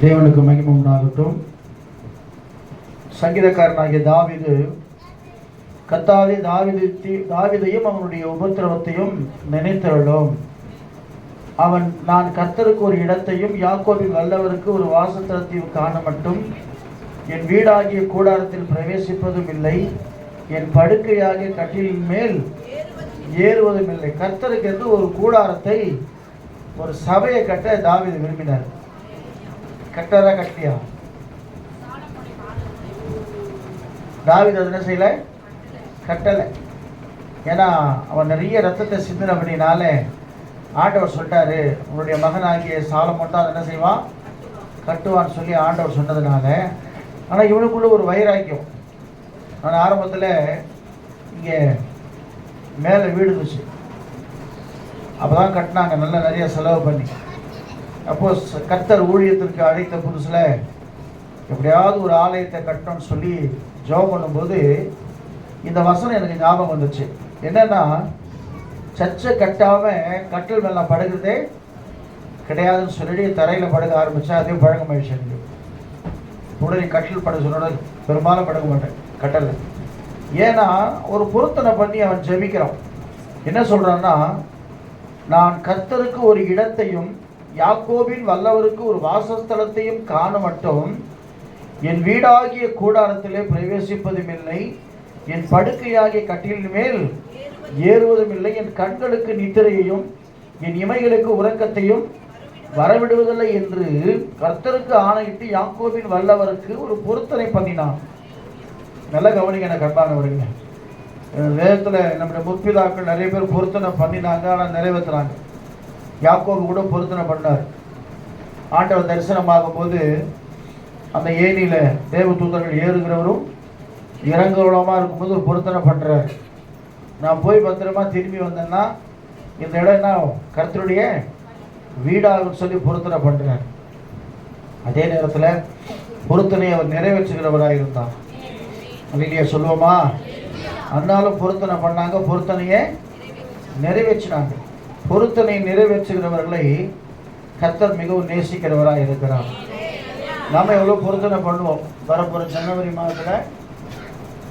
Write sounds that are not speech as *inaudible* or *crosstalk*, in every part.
தேவனுக்கு மகிமம் உண்டாகட்டும். சங்கீதக்காரனாகிய தாவிது கத்தாவே தாவிது தாவிதையும் அவனுடைய உபத்திரவத்தையும் நினைத்தருளும். அவன் நான் கர்த்தருக்கு ஒரு இடத்தையும் யாக்கோபின் வல்லவருக்கு ஒரு வாசத்தலத்தையும் காண மட்டும் என் வீடாகிய கூடாரத்தில் பிரவேசிப்பதும் இல்லை என் படுக்கையாகிய கட்டிலின் மேல் ஏறுவதும் இல்லை. கர்த்தருக்கு என்று ஒரு கூடாரத்தை ஒரு சபையை கட்ட தாவிது விரும்பினார். கட்டாரா கட்டியா? தாவித அது என்ன செய்யல? கட்டலை. ஏன்னா அவன் நிறைய ரத்தத்தை சிந்தினபடினால ஆண்டவர் சொல்லிட்டாரு உன்னுடைய மகனாகிய சாலமோன் தான் அதை என்ன செய்வான்? கட்டுவான்னு சொல்லி ஆண்டவர் சொன்னதுனால. ஆனால் இவனுக்குள்ள ஒரு வைராக்கியம். நான் ஆரம்பத்தில் இங்கே மேலே வீடு இருந்துச்சு. அப்போ தான் கட்டினாங்க நல்லா நிறைய செலவு பண்ணி. அப்போ கர்த்தர் ஊழியத்திற்கு அழைத்த புதுசில் எப்படியாவது ஒரு ஆலயத்தை கட்டணும்னு சொல்லி ஜெபம் பண்ணும்போது இந்த வசனம் எனக்கு ஞாபகம் வந்துச்சு. என்னன்னா சர்ச்சை கட்டாம கட்டில் மேல படுகிறதே கிடையாதுன்னு சொல்லிட்டு தரையில் படுக்க ஆரம்பிச்சா அதே பழக எனக்கு. உடனே கட்டில் பட சொன்னோட பெரும்பாலும் படுக்க மாட்டேன் கட்டல ஏன்னா ஒரு பொருத்தனை பண்ணி அவன் ஜெபிக்கிறான். என்ன சொல்றான்னா நான் கர்த்தருக்கு ஒரு இடத்தையும் யாக்கோபின் வல்லவருக்கு ஒரு வாசஸ்தலத்தையும் காண மட்டும் என் வீடாகிய கூடாரத்திலே பிரவேசிப்பதும் இல்லை என் படுக்கையாகிய கட்டிலின் மேல் ஏறுவதும் இல்லை என் கண்களுக்கு நித்திரையையும் என் இமைகளுக்கு உறக்கத்தையும் வரவிடுவதில்லை என்று கர்த்தருக்கு ஆணையிட்டு யாக்கோபின் வல்லவருக்கு ஒரு பொருத்தனை பண்ணினான். நல்ல கவனிங்க எனக்கு கண்பானவருங்க வேதத்தில் நம்முடைய முற்பிதாக்கள் நிறைய பேர் பொருத்தனை பண்ணினாங்க ஆனால் நிறைவேற்றுறாங்க யாக்கோபு கூட பொருத்தனை பண்ணார். ஆண்டவர் தரிசனமாகும் போது அந்த ஏனியில தேவ தூதர்கள் ஏறுகிறவரும் இறங்குறவளமா இருக்கும்போது ஒரு பொருத்தனை பண்ணுறார் நான் போய் பத்திரமா திரும்பி வந்தேன்னா இந்த இடம் என்ன கருத்தருடைய வீடாகும் சொல்லி பொருத்தனை பண்ணுறார் அதே நேரத்தில் பொருத்தனையை அவர் நிறைவேற்றுகிறவராக இருந்தார். இல்லையா சொல்லுவோமா? அன்னாலும் பொருத்தனை பண்ணாங்க பொருத்தனையை நிறைவேற்றினாங்க. பொருத்தனை நிறைவேற்றுகிறவர்களை கர்த்தர் மிகவும் நேசிக்கிறவராக இருக்கிறார். நாம எவ்வளோ பொருத்தனை பண்ணுவோம்? வரப்போகிற ஜனவரி மாதத்தில்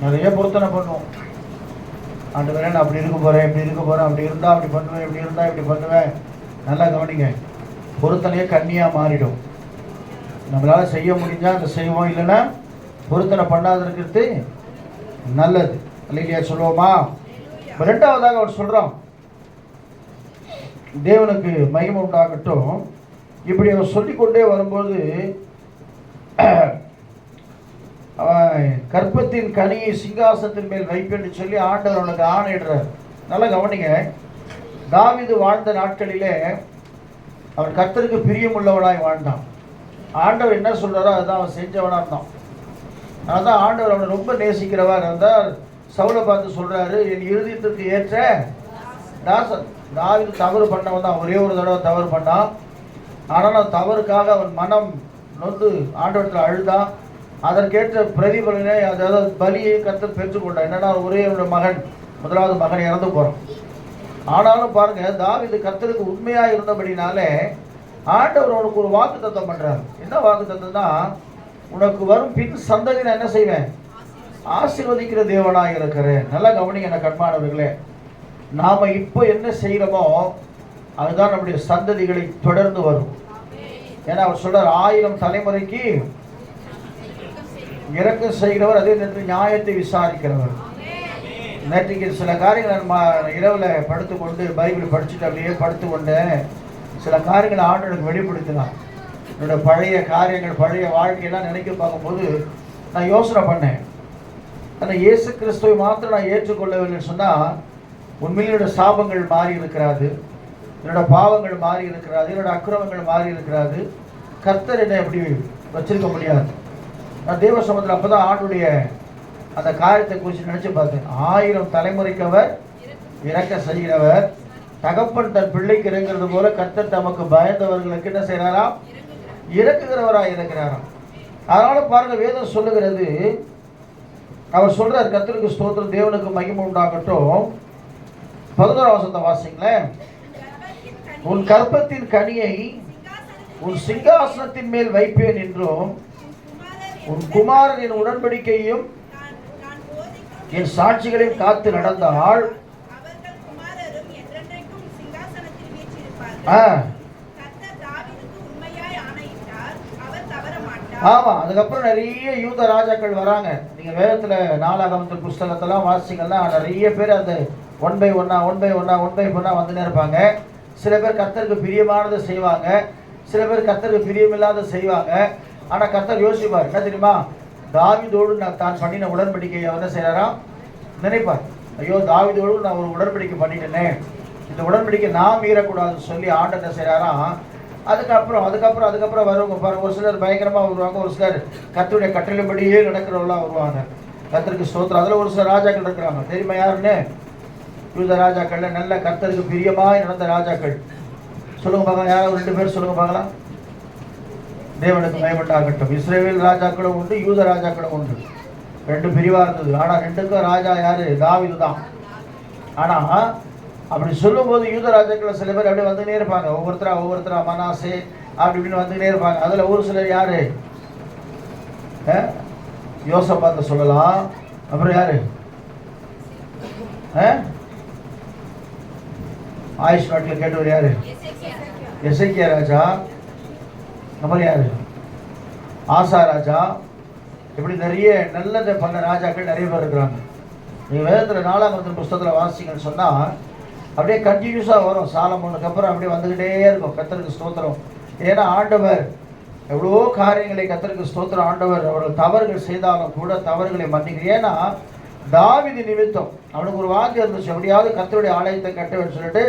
நிறைய பொருத்தனை பண்ணுவோம். ஆண்டு வரேன் நான் அப்படி இருக்க போகிறேன் இப்படி இருக்க போகிறேன் அப்படி இருந்தால் அப்படி பண்ணுவேன் இப்படி இருந்தால் இப்படி பண்ணுவேன். நல்லா கவனிங்க பொருத்தனையே கண்ணியாக மாறிடும். நம்மளால் செய்ய முடிஞ்சால் அதை செய்வோம் இல்லைன்னா பொருத்தனை பண்ணாத இருக்கிறது நல்லது. இல்லையா சொல்லுவோமா? ரெண்டாவதாக அவர் சொல்கிறோம் தேவனுக்கு மகிமை உண்டாகட்டும். இப்படி அவன் சொல்லிக்கொண்டே வரும்போது *clears throat* அவன் கற்பத்தின் கனியை சிங்காசனத்தின் மேல் வைப்பேன்னு சொல்லி ஆண்டவர் அவனுக்கு ஆணையிடுறார். நல்லா கவனிங்க. தாவிது வாழ்ந்த நாட்களிலே அவன் கர்த்தருக்கு பிரியமுள்ளவனாய் வாழ்ந்தான். ஆண்டவர் என்ன சொல்றாரோ அதுதான் அவன் செஞ்சவனாக இருந்தான். அதான் ஆண்டவர் அவனை ரொம்ப நேசிக்கிறவா இருந்தால் சவுளை பார்த்து சொல்றாரு என் இருதயத்திற்கு ஏற்ற தாசன் தாவிது தவறு பண்ணவன் தான். ஒரே ஒரு தடவை தவறு பண்ணான் ஆனால் அந்த தவறுக்காக அவன் மனம் நொந்து ஆண்டவத்தில் அழுதான் அதற்கேற்ற பிரதிபலனை அதாவது பலியை கற்று பெற்றுக்கொண்டான் என்னன்னா ஒரே ஒரு மகன் முதலாவது மகன் இறந்து போகிறான் ஆனாலும் பாருங்க தாவிது கத்தருக்கு உண்மையாக இருந்தபடினாலே ஆண்டவர் உனக்கு ஒரு வாக்கு தத்தம் பண்ணுறாரு என்ன வாக்கு தத்தம்னா உனக்கு வரும் பின் சந்ததி நான் என்ன செய்வேன்? ஆசீர்வதிக்கிற தேவனாக இருக்கிறேன். நல்லா கவனிங்க என்ன கண்மானவர்களே. நாம இப்போ என்ன செய்கிறோமோ அதுதான் நம்முடைய சந்ததிகளை தொடர்ந்து வரும். ஏன்னா அவர் சொல்றார் ஆயிரம் தலைமுறைக்கு இறக்கம் செய்கிறவர் அதே நேரத்தில் நியாயத்தை விசாரிக்கிறவர். நேற்றுக்கு சில காரியங்கள் நான் இரவில் படுத்துக்கொண்டு பைபிள் படிச்சுட்டு அப்படியே படுத்துக்கொண்டேன் சில காரியங்களை ஆண்டனுக்கு வெளிப்படுத்தினான் என்னோட பழைய காரியங்கள் பழைய வாழ்க்கையெல்லாம் நினைக்க பார்க்கும்போது நான் யோசனை பண்ணேன். ஆனால் இயேசு கிறிஸ்துவை மாத்திரம் நான் ஏற்றுக்கொள்ளவில்லைன்னு சொன்னால் உண்மையிலோட சாபங்கள் மாறி இருக்கிறாது என்னோட பாவங்கள் மாறி இருக்கிறாது என்னோட அக்கிரமங்கள் மாறி இருக்கிறாது கர்த்தர் என்னை எப்படி வச்சிருக்க முடியாது. நான் தேவ சமத்தில் அப்போ தான் ஆண்டுடைய அந்த காரியத்தை குறித்து நினச்சி பார்த்தேன். ஆயிரம் தலைமுறைக்கு அவர் இறக்க செய்கிறவர். தகப்பன் தன் பிள்ளைக்கு இறங்குறது போல கர்த்தர் தமக்கு பயந்தவர்களுக்கு என்ன செய்கிறாராம்? இறக்குகிறவராக இருக்கிறாராம் அதனால பாருங்க வேதம் சொல்லுகிறது. அவர் சொல்றார் கர்த்தருக்கு ஸ்தோத்திரம் தேவனுக்கு மகிமை உண்டாகட்டும். பதினோராம் வசந்த வாசிங்களேன். உன் கற்பத்தின் கனியை உன் சிங்காசனத்தின் மேல் வைப்பேன் என்றும் உன் குமாரனின் உடன்படிக்கையும் என் சாட்சிகளையும் காத்து நடந்தால் அவர்கள் ஆமா அதுக்கப்புறம் நிறைய யூத ராஜாக்கள் வராங்க. நீங்க வேதத்துல நாலாகமத்து புஸ்தகத்தெல்லாம் வாசிங்கன்னா நிறைய பேர் அந்த ஒன் பை ஒன்னா ஒன் பை ஒன்னா ஒன் பை ஒன்னா வந்துனே இருப்பாங்க. சில பேர் கர்த்தருக்கு பிரியமானதை செய்வாங்க. சில பேர் கர்த்தருக்கு பிரியமில்லாத செய்வாங்க. ஆனால் கர்த்தர் யோசிப்பார் என்ன தெரியுமா? தாவிதோடு நான் தான் பண்ணின உடன்படிக்கையை அவர் என்ன செய்கிறாராம் நினைப்பார். ஐயோ தாவிதோடு நான் ஒரு உடன்படிக்கை பண்ணிட்டேனே. இந்த உடன்படிக்கை நான் மீறக்கூடாதுன்னு சொல்லி ஆண்டு என்ன செய்கிறாராம் அதுக்கப்புறம் அதுக்கப்புறம் அதுக்கப்புறம் வருவாங்க. பாருங்க ஒரு சிலர் பயங்கரமாக வருவாங்க. ஒரு சிலர் கத்தருடைய கட்டளைப்படியே நடக்கிறவங்களாம் வருவாங்க. கர்த்தருக்கு ஸ்தோத்திரம். அதில் ஒரு சில ராஜாக்கள் இருக்கிறாங்க. தெரியுமா யாருன்னு? யூத ராஜாக்கள்ல நல்ல கர்த்தருக்கு பிரியமாய் நடந்த ராஜாக்கள். சொல்லுங்க பார்க்கலாம் யாராவது ரெண்டு பேர் சொல்லுங்க பார்க்கலாம் தேவனுக்கு பயப்பட்டாகட்டும் இஸ்ரேவேல் ராஜாக்களும் உண்டு யூத ராஜாக்களும் உண்டு. ரெண்டு பிரிவா இருந்தது. ஆனா ரெண்டுக்கும் ராஜா யாரு? தாவிது தான். ஆனா அப்படி சொல்லும்போது யூத ராஜாக்கள் சில பேர் அப்படியே வந்துனே இருப்பாங்க. ஒவ்வொருத்தரா ஒவ்வொருத்தரா மனாசே அப்படி இப்படின்னு வந்துனே இருப்பாங்க. அதுல ஒரு சிலர் யாரு? அஹ்? சொல்லலாம். அப்புறம் யாரு? ஆ? ஆயுஷ் நாட்டில் கேட்டவர் யார்? எஸ்ஐகே ராஜா. அப்புறம் யார்? ஆசா ராஜா. இப்படி நிறைய நல்லதை பண்ண ராஜாக்கள் நிறைய பேர் இருக்கிறாங்க. நீங்கள் வேதத்தில் நாலாம் வந்து புஸ்தகத்தில் வாசிங்கன்னு சொன்னால் அப்படியே கண்டினியூஸாக வரும். சாலமோனுக்கு அப்புறம் அப்படியே வந்துக்கிட்டே இருக்கும். கத்தருக்கு ஸ்தோத்திரம். ஏன்னா ஆண்டவர் எவ்வளோ காரியங்களை கத்தருக்கு ஸ்தோத்திரம். ஆண்டவர் அவர்கள் தவறுகள் செய்தாலும் கூட தவறுகளை மன்னிக்கிறேன். ஏன்னா தாவிதி நிமித்தம். அவனுக்கு ஒரு வாக்கு இருந்துச்சு. எப்படியாவது கத்தருடைய ஆலயத்தை கட்டுவேன்னு சொல்லிட்டு.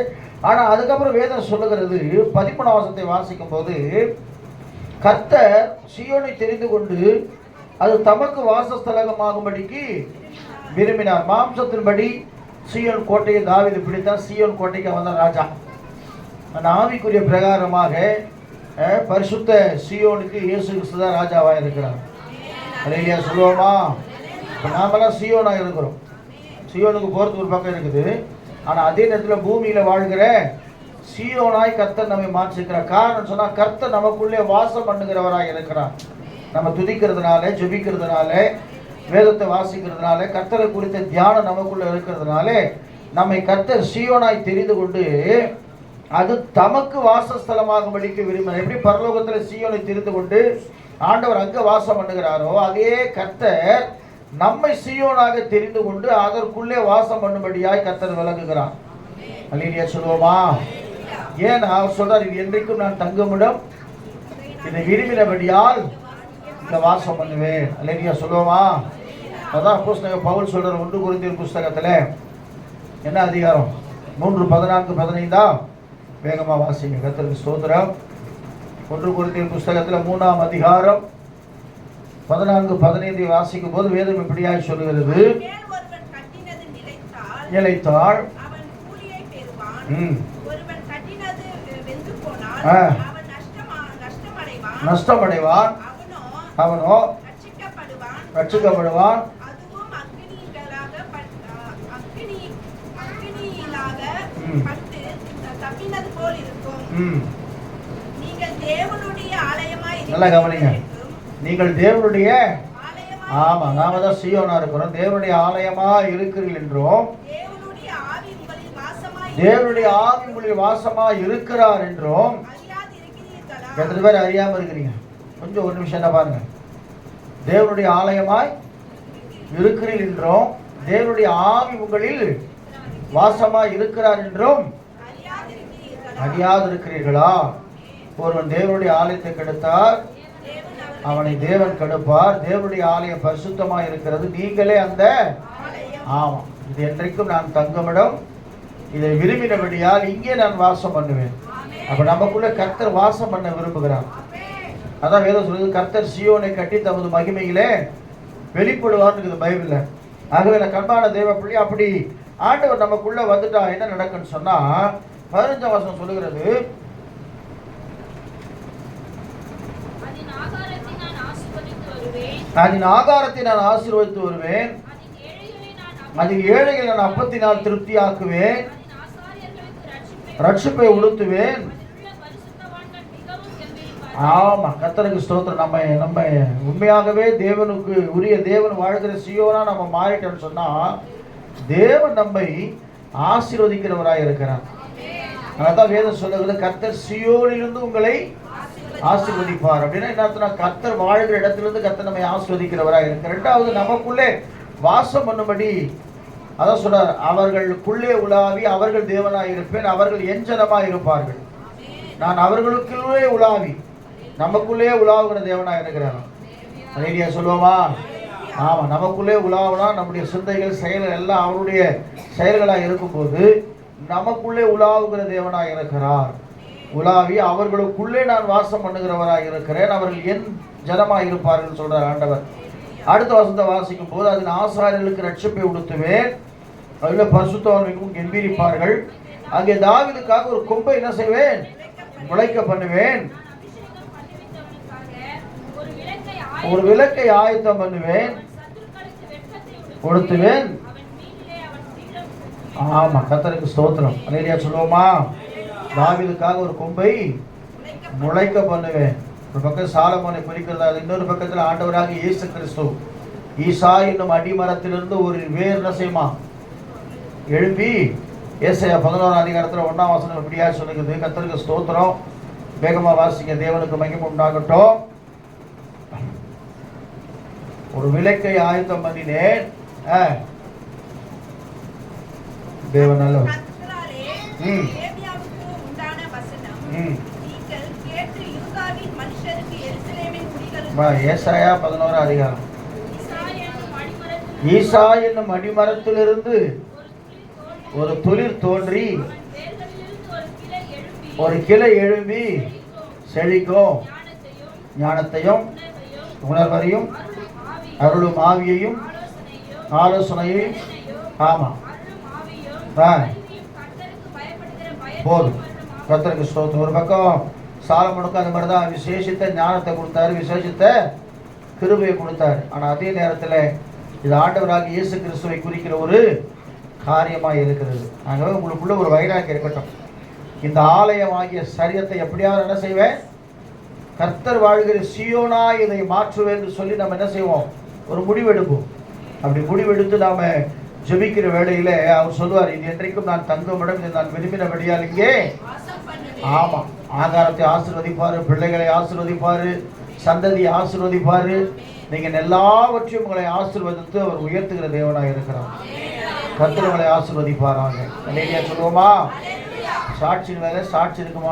ஆனால் அதுக்கப்புறம் வேதம் சொல்லுகிறது பதிமூணாம் வாசத்தை வாசிக்கும் போது கர்த்தர் சியோனை தெரிந்து கொண்டு அது தமக்கு வாசஸ்தலகமாகும்படிக்கு விரும்பினார். மாம்சத்தின்படி சியோன் கோட்டையை தாவிதி பிடித்தான். சியோன் கோட்டைக்கு வந்தான் ராஜா. அந்த ஆவிக்குரிய பிரகாரமாக பரிசுத்த சியோனுக்கு இயேசு கிறிஸ்து தான் ராஜாவாக இருக்கிறார் அலையிலியா சொல்லுவோமா? இப்போ நாமெல்லாம் சியோனாக இருக்கிறோம். சியோனுக்கு போகிறது ஒரு பக்கம் இருக்குது. ஆனால் அதே நேரத்தில் பூமியில் வாழ்கிற சியோனாய் கர்த்தர் நம்மை மாற்றிருக்கிறார் காரணம் சொன்னால் கர்த்தர் நமக்குள்ளே வாசம் பண்ணுகிறவராக இருக்கிறார். நம்ம துதிக்கிறதுனால ஜெபிக்கிறதுனால வேதத்தை வாசிக்கிறதுனால கர்த்தரை குறித்த தியானம் நமக்குள்ள இருக்கிறதுனால நம்மை கர்த்தர் சியோனாய் தெரிந்து கொண்டு அது தமக்கு வாசஸ்தலமாகும்படிக்கு விரும்பினார் எப்படி பரலோகத்தில் சியோனை தெரிந்து கொண்டு ஆண்டவர் அங்கே வாசம் பண்ணுகிறாரோ அதே கர்த்தர் நம்மை சியோனாக தெரிந்து கொண்டு அதற்குள்ளே வாசம் பண்ணும்படியாய் கத்தன் விளங்குகிறான் அல்லையா சொல்லுவோமா? ஏன் அவர் சொல்றார் இது என்றைக்கும் நான் தங்குமிடம் இதை விரும்பினபடியால் இந்த வாசம் பண்ணுவேன். அலேனியா சொல்லுவோமா? அதான் பவுல் சொல்ற ஒன்று குறிந்தியர் புஸ்தகத்துல. என்ன அதிகாரம்? மூன்று பதினான்கு பதினைந்தா? வேகமா வாசிங்க கர்த்தருக்கு ஸ்தோத்திரம். ஒன்று குறிந்தியர் புஸ்தகத்துல மூணாம் அதிகாரம். பதினான்கு பதினைந்தை வாசிக்கும் போது வேதம் இப்படியாய் சொல்லுகிறது. நிலைத்தாள் நஷ்டமடைவான். அவனோ ரட்சிக்கப்படுவான். நல்லா கவனிங்க. நீங்கள் தேவனுடைய ஆமாம் ஆமா நாம தான் சியோனா இருக்கிறோம். தேவனுடைய ஆலயமா இருக்கிறீர்கள் என்றும் தேவனுடைய ஆவி உங்களில் வாசமா இருக்கிறார் என்றும் எத்தனை பேர் அறியாம இருக்கிறீங்க? கொஞ்சம் ஒரு நிமிஷம் என்ன பாருங்க. தேவனுடைய ஆலயமாய் இருக்கிறீர்கள் என்றும் தேவனுடைய ஆவி உங்களில் வாசமாய் இருக்கிறார் என்றும் அறியாது இருக்கிறீர்களா ஒருவன் தேவனுடைய ஆலயத்தை கெடுத்தார் அவனை தேவன் கெடுப்பார். தேவனுடைய ஆலயம் பரிசுத்தமா இருக்கிறது. நீங்களே அந்த ஆமாம் இது என்றைக்கும் நான் தங்குமிடம் இதை விரும்பினபடியால் இங்கே நான் வாசம் பண்ணுவேன். அப்ப நமக்குள்ள கர்த்தர் வாசம் பண்ண விரும்புகிறான் அதான் வேதம் சொல்லுது கர்த்தர் சியோனை கட்டி தமது மகிமையிலே வெளிப்படுவார்னு இருக்குது ஆகவே கண்பான தேவ பிள்ளை அப்படி ஆண்டவர் நமக்குள்ள வந்துட்டா என்ன நடக்குன்னு சொன்னா பதினஞ்சாம் வருஷம் சொல்லுகிறது அதன் ஆகாரத்தை நான் ஆசீர்வதித்து வருவேன் அதன் ஆகாரத்தை நான் ஆசீர்வதித்து வருவேன். அதன் ஏழைகளை நான் அதில் ஏழைகளை நான் அப்பத்தினால் திருப்தியாக்குவேன். ரட்சிப்பை உளுத்துவேன் ஆமா கர்த்தருக்கு ஸ்தோத்திரம். நம்ம நம்ம உண்மையாகவே தேவனுக்கு உரிய தேவன் வாழ்கிற சியோனா நம்ம மாறிட்டோம்னு சொன்னா தேவன் நம்மை ஆசீர்வதிக்கிறவராக இருக்கிறார். அதான் வேதம் சொல்லுகிறது கர்த்தர் சியோனிலிருந்து உங்களை ஆசீர்வதிப்பார். அப்படின்னா என்ன அர்த்தம்னா கர்த்தர் வாழ்கிற இடத்திலிருந்து கர்த்தர் நம்மை ஆசீர்வதிக்கிறவராய் இருக்கு. ரெண்டாவது நமக்குள்ளே வாசம் பண்ணும்படி அதான் சொல்றார் அவர்களுக்குள்ளே உலாவி அவர்கள் தேவனாய் இருப்பேன் அவர்கள் என் இருப்பார்கள். நான் அவர்களுக்குள்ளே உலாவி நமக்குள்ளே உலாவுகிற தேவனாக இருக்கிறான் அலையிலியா சொல்லுவோமா? ஆமாம் நமக்குள்ளே உலாவினா நம்முடைய சிந்தைகள் செயல்கள் எல்லாம் அவருடைய செயல்களாக இருக்கும்போது நமக்குள்ளே உலாவுகிற தேவனாக இருக்கிறார். உலாவி அவர்களுக்குள்ளே நான் வாசம் பண்ணுகிறவராக இருக்கிறேன். அவர்கள் என் ஜனமாக இருப்பார்கள் சொல்றார் ஆண்டவர். அடுத்த வசத்தை வாசிக்கும் போது அதன் ஆசாரியர்களுக்கு ரட்சிப்பை உடுத்துவேன். அதில் பரிசுத்தவான்களுக்கும் கம்பீரிப்பார்கள். அங்கே தாவிதுக்காக ஒரு கொம்பை என்ன செய்வேன்? முளைக்க பண்ணுவேன். ஒரு விளக்கை ஆயத்தம் பண்ணுவேன். கொடுத்துவேன் ஆமா கத்தருக்கு ஸ்தோத்திரம். அலையிலியா சொல்லுவோமா? தாவீதுக்காக ஒரு கொம்பை முளைக்க பண்ணுவேன். ஒரு பக்கம் சாலமோனை குறிக்கிறதா இன்னொரு பக்கத்தில் ஆண்டவராக இயேசு கிறிஸ்து. ஈசா என்னும் அடிமரத்திலிருந்து ஒரு வேர் என்ன செய்யுமா எழும்பி ஏசையா பதினோராம் அதிகாரத்தில் ஒன்றாம் வசனம் இப்படியா சொல்லுகிறது. கத்தருக்கு ஸ்தோத்திரம். வேகமா வாசிங்க. தேவனுக்கு மகிமை உண்டாகட்டும். ஒரு விளக்கை ஆயத்தம் பண்ணினேன். தேவன் கர்த்தராலே ம். ஏசாயா பதினோரு அதிகாரம். ஈசா என்னும் அடிமரத்திலிருந்து ஒரு துளிர் தோன்றி ஒரு கிளை எழும்பி செழிக்கும். ஞானத்தையும் உணர்வரையும் அருளும் ஆவியையும் ஆலோசனையும் ஆலோசனையும் வேதனையும் ஆமா. அருளும் ஆவியும் ஆ. அறிவையும் கர்த்தருக்கு பயப்படுகிற பயத்தையும் போதும் கத்தருக்கு கர்த்தருக்கு ஸ்தோத்திரம். ஒரு பக்கம் சாலமனுக்கு அந்த மாதிரி தான் விசேஷித்த ஞானத்தை கொடுத்தாரு விசேஷித்த கிருபையை கொடுத்தாரு. ஆனால் அதே நேரத்தில் இது ஆண்டவராக இயேசு கிறிஸ்துவை குறிக்கிற ஒரு காரியமாக இருக்கிறது. ஆகவே உங்களுக்குள்ள ஒரு வைராக்கியம் இருக்கட்டும். இந்த ஆலயம் ஆகிய சரியத்தை எப்படியாவது என்ன செய்வேன்? கர்த்தர் வாழ்கிற சியோனா இதை மாற்றுவேன் என்று சொல்லி நம்ம என்ன செய்வோம்? ஒரு முடிவெடுப்போம். அப்படி முடிவெடுத்து நாம் ஜெபிக்கிற வேளையில் அவர் சொல்லுவார் இது என்றைக்கும் நான் தங்கும் இடம் நான் விரும்பினபடியால் இங்கே வாசம் பண்ணுவேன் ஆமா. ஆகாரத்தை ஆசீர்வதிப்பாரு பிள்ளைகளை ஆசீர்வதிப்பாரு சந்ததியை ஆசீர்வதிப்பாரு. நீங்க எல்லாவற்றையும் உங்களை ஆசீர்வதித்து அவர் உயர்த்துகிற தேவனாக இருக்கிறார். கர்த்தர் உங்களை ஆசீர்வதிப்பாராங்க சொல்லுவோமா? சாட்சியின் மேல சாட்சி இருக்குமா?